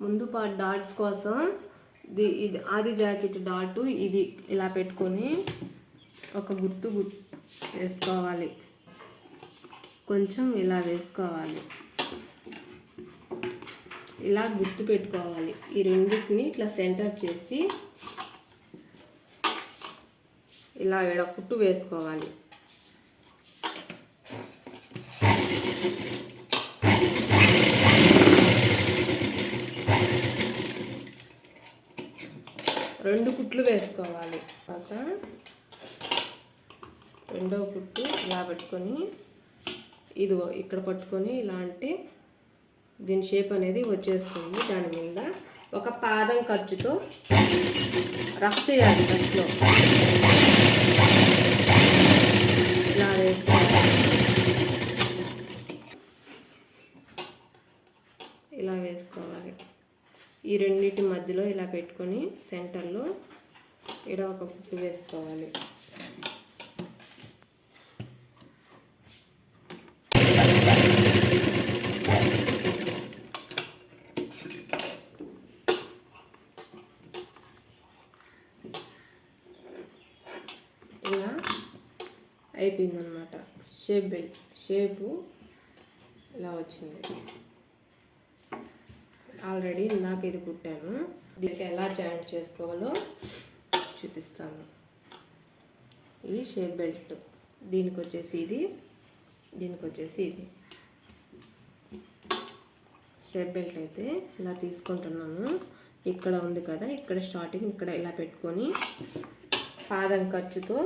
ముందు part dots కోసం the ఇది ఆది జాకెట్ డాట్ ఇది ఇలా పెట్టుకొని ఒక గుర్తు గుర్తు వేసుకోవాలి. కొంచెం ఇలా వేసుకోవాలి. ఇలా గుర్తు పెట్టుకోవాలి. ఈ రెండింటిని ఇట్లా సెంటర్ చేసి ఇలా ఎడ కుట్టు వేసుకోవాలి రెండు కుట్లు వేసుకోవాలి. తర్వాత రెండవ కుట్టు ఇలా పెట్టుకొని ఇదిగో ఇక్కడ పట్టుకొని ఇలా అంటే దీని షేప్ అనేది వచ్చేస్తుంది దాని మీద. ఒక పాదం ఖర్చుతో రఫ్ చేయాలి ఫస్ట్లో. ఇలా వేసుకోవాలి. ఇలా వేసుకోవాలి. ఈ రెండింటి మధ్యలో ఇలా పెట్టుకొని సెంటర్లో ఇక్కడ ఒక ఫుడ్ వేసుకోవాలి. ఇలా అయిపోయిందనమాట షేప్ బెల్ట్ షేపు ఇలా వచ్చింది. ఆల్రెడీ ఇందాక ఇది కుట్టాను. దీనికి ఎలా జాయింట్ చేసుకోవాలో చూపిస్తాను. ఇది షేప్ బెల్ట్. దీనికి వచ్చేసి ఇది దీనికి వచ్చేసి ఇది. షేప్ బెల్ట్ అయితే ఇలా తీసుకుంటున్నాను. ఇక్కడ ఉంది కదా ఇక్కడ స్టార్టింగ్ ఇక్కడ ఇలా పెట్టుకొని పాదం ఖర్చుతో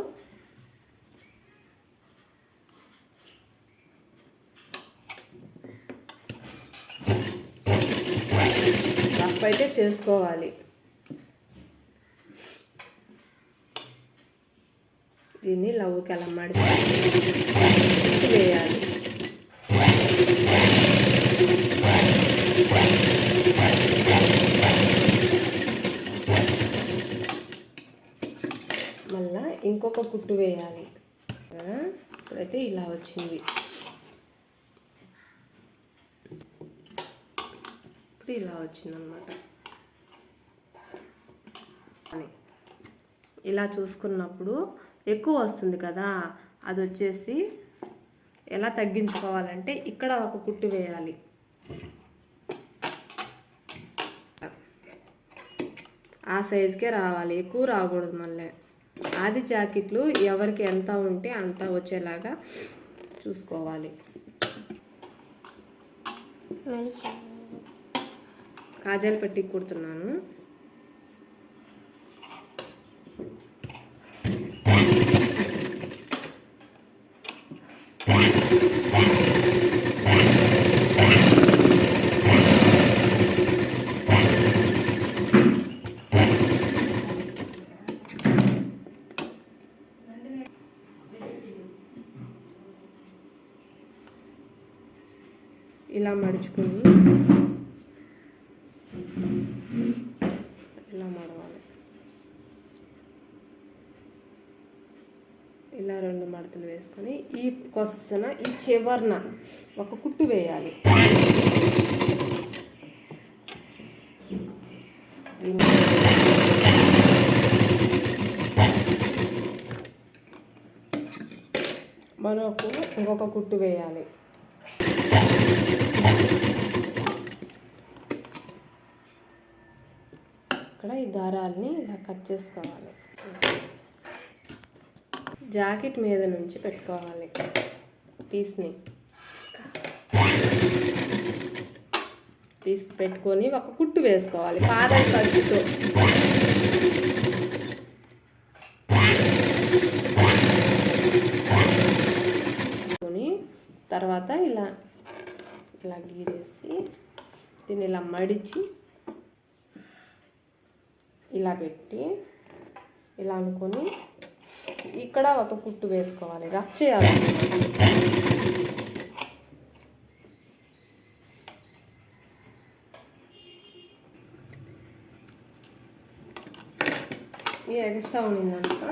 రఫ్ అయితే చేసుకోవాలి. దీన్ని లవ్కి అలా మడిచి వేయాలి. మళ్ళా ఇంకొక కుట్టు వేయాలి. ఇప్పుడైతే ఇలా వచ్చింది. ఇప్పుడు ఇలా వచ్చిందనమాట అని. ఇలా చూసుకున్నప్పుడు ఎక్కువ వస్తుంది కదా అది వచ్చేసి ఎలా తగ్గించుకోవాలంటే ఇక్కడ ఒక కుట్టు వేయాలి. ఆ సైజుకే రావాలి ఎక్కువ రాకూడదు మళ్ళీ. ఆది జాకెట్లు ఎవరికి ఎంత ఉంటే అంత వచ్చేలాగా చూసుకోవాలి. కాజాలు పెట్టి కుడుతున్నాను. ఇలా మడుచుకుని ఇలా మడవాలి. ఇలా రెండు మడతలు వేసుకొని ఈ కొసన ఈ చివరన ఒక కుట్టు వేయాలి. మరొక ఇంకొక కుట్టు వేయాలి. ఈ దారాల్ని ఇలా కట్ చేసుకోవాలి. జాకెట్ మీద నుంచి పెట్టుకోవాలి పీస్ని. పీస్ పెట్టుకొని ఒక కుట్టు వేసుకోవాలి. పాదం ఖర్చుతో తర్వాత ఇలా ఇలా గీరేసి దీన్ని ఇలా మడిచి ఇలా పెట్టి ఇలా అనుకొని ఇక్కడ ఒక కుట్టు వేసుకోవాలి రఫ్ చేయాలి. ఈ ఎక్స్ట్రా ఉన్నిందనుకో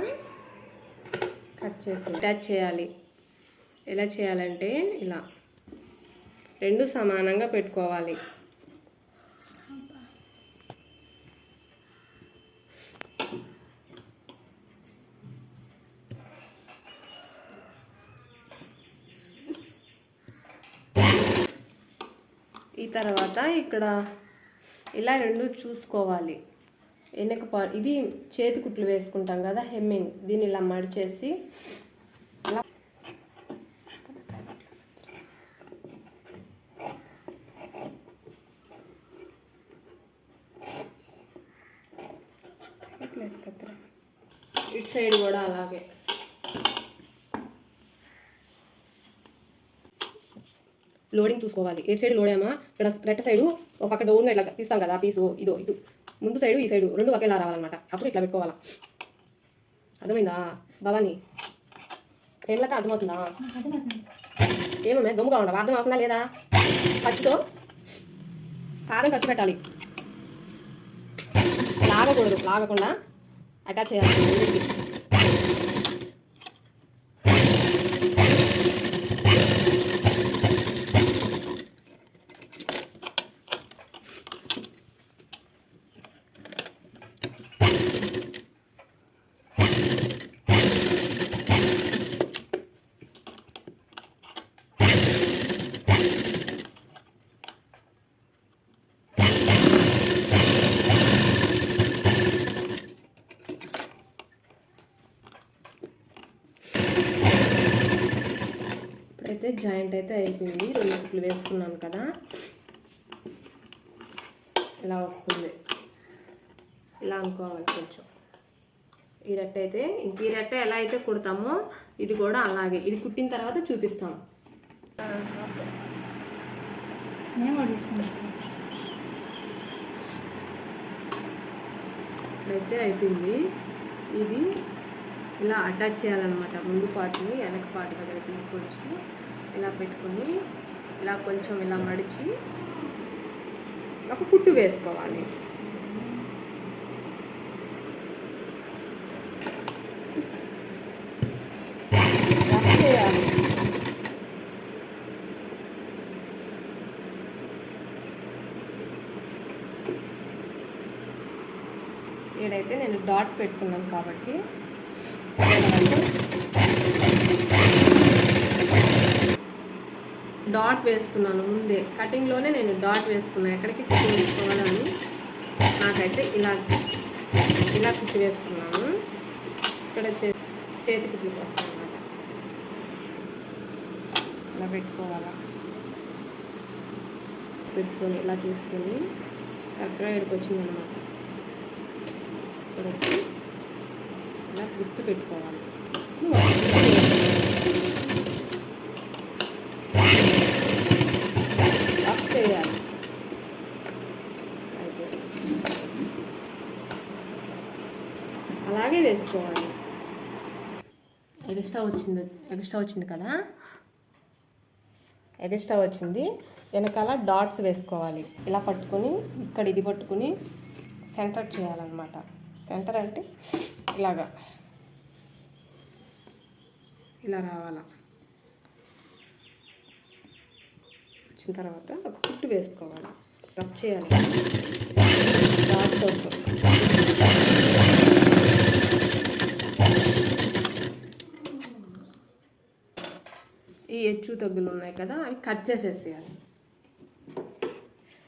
కట్ చేసి అటాచ్ చేయాలి. ఎలా చేయాలంటే ఇలా రెండు సమానంగా పెట్టుకోవాలి. ఈ తర్వాత ఇక్కడ ఇలా రెండు చూసుకోవాలి. వెనక పా ఇది చేతి కుట్లు వేసుకుంటాం కదా హెమ్మింగ్. దీన్ని ఇలా మడిచేసి ఇట్ ఇటు సైడ్ కూడా అలాగే. లోడింగ్ చూసుకోవాలి. ఎటు సైడ్ లోడామా ఇక్కడ రెట్ట సైడు ఒక పక్క డౌన్గా ఇట్లా తీస్తాం కదా పీసు ఇదో ఇటు. ముందు సైడు ఈ సైడు రెండు ఒకేలా రావాలన్నమాట. అప్పుడు ఇట్లా పెట్టుకోవాలా. అర్థమైందా? భవాని ఏమిలా అర్థమవుతుందా? ఏమమ్మా గమ్ముగా ఉండవు అర్థం అవుతుందా లేదా? ఖర్చుతో పాదం ఖర్చు పెట్టాలి. లాగకూడదు లాగకుండా అటాచ్ చేయాలి. ఇప్పుడైతే జాయింట్ అయితే అయిపోయింది. రెండు కుట్లు వేసుకున్నాను కదా. ఇలా వస్తుంది. ఇలా అనుకోవాలి కొంచెం. ఈ రెట్ట అయితే ఇంక ఈ రెట్ట ఎలా అయితే కుడతామో ఇది కూడా అలాగే. ఇది కుట్టిన తర్వాత చూపిస్తాం. ఇప్పుడైతే అయిపోయింది. ఇది ఇలా అటాచ్ చేయాలన్నమాట. ముందు పార్ట్ని వెనక పార్ట్ దగ్గర తీసుకొచ్చి ఇలా పెట్టుకుని ఇలా కొంచెం ఇలా మడిచి ఒక కుట్టు వేసుకోవాలి. ఏడైతే ఈడైతే నేను డాట్ పెట్టుకున్నాను కాబట్టి డాట్ వేసుకున్నాను ముందే. కటింగ్లోనే నేను డాట్ వేసుకున్నాను ఎక్కడికి కుట్టి వేసుకోవాలని నాకైతే ఇలా ఇలా కుట్టి వేసుకున్నాను. ఇక్కడ వచ్చే చేతి కుట్లు కోసం అనమాట ఇలా పెట్టుకోవాలా? పెట్టుకొని ఇలా చూసుకొని కరెక్ట్గా ఇక్కడికి వచ్చింది అనమాట ఇక్కడ వచ్చి ఇలా గుర్తు పెట్టుకోవాలి ఆఫ్ చేయాలి అయిపోయింది. అలాగే వేసుకోవాలి ఎగస్ట్రా వచ్చింది ఎగస్ట్రా వచ్చింది కదా? ఎగస్ట్రా వచ్చింది. వెనకాల డాట్స్ వేసుకోవాలి. ఇలా పట్టుకొని ఇక్కడ ఇది పట్టుకుని సెంటర్ చేయాలన్నమాట. సెంటర్ అంటే ఇలాగా. ఇలా రావాలా. వచ్చిన తర్వాత ఒక కుట్టు వేసుకోవాలి. రబ్ చేయాలి. డాట్ కోసం ఈ హెచ్చు తగ్గులు ఉన్నాయి కదా అవి కట్ చేసేసేయాలి.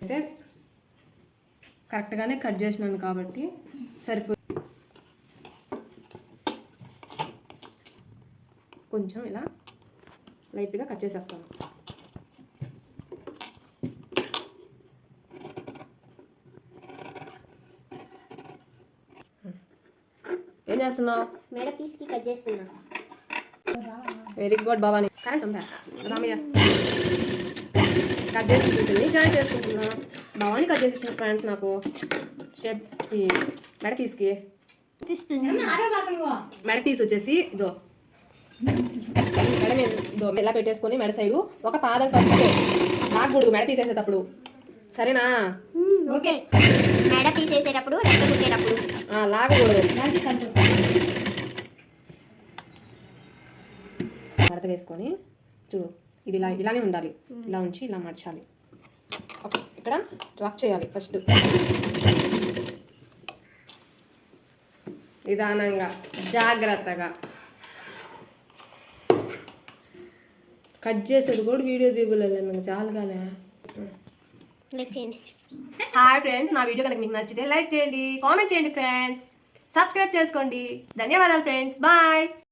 అయితే కరెక్ట్గానే కట్ చేసినాను కాబట్టి సరిపో కొంచెం ఇలా లైట్గా కట్ చేసేస్తాను. ఏం చేస్తున్నావు? మెడ పీస్కి కట్ చేస్తున్నాను వెరీ గుడ్ భవాని కరెంట్ ఉందా రామయ్య. కట్ చేసి ఉంటుంది జాయిన్ చేసుకుంటున్నా. భవాని కట్ చేసి ఇచ్చిన ఫ్రెండ్స్ నాకు. షేప్ మెడ పీస్కి. మెడ పీస్ వచ్చేసి ఇదో. మెడ మీద ఇదో ఇలా పెట్టేసుకొని మెడ సైడు ఒక పాదం కట్టుకో. రాకూడదు మెడ పీస్ వేసేటప్పుడు సరేనా? ఓకే. మెడ పీస్ వేసేటప్పుడు రెక్క కుట్టేటప్పుడు. ఆ, లాగకూడదు. మడత వేసుకొని చూడు ఇది ఇలా ఇలానే ఉండాలి. ఇలా ఉంచి ఇలా మార్చాలి ఓకే ఇక్కడ రఫ్ చేయాలి ఫస్ట్. నిదానంగా జాగ్రత్తగా. కట్ చేసేది కూడా వీడియో దిగులేదు మనకు చాలుగానే. హాయ్ ఫ్రెండ్స్ నా వీడియో కనుక మీకు నచ్చితే లైక్ చేయండి కామెంట్ చేయండి ఫ్రెండ్స్. సబ్స్క్రైబ్ చేసుకోండి. ధన్యవాదాలు ఫ్రెండ్స్. బాయ్.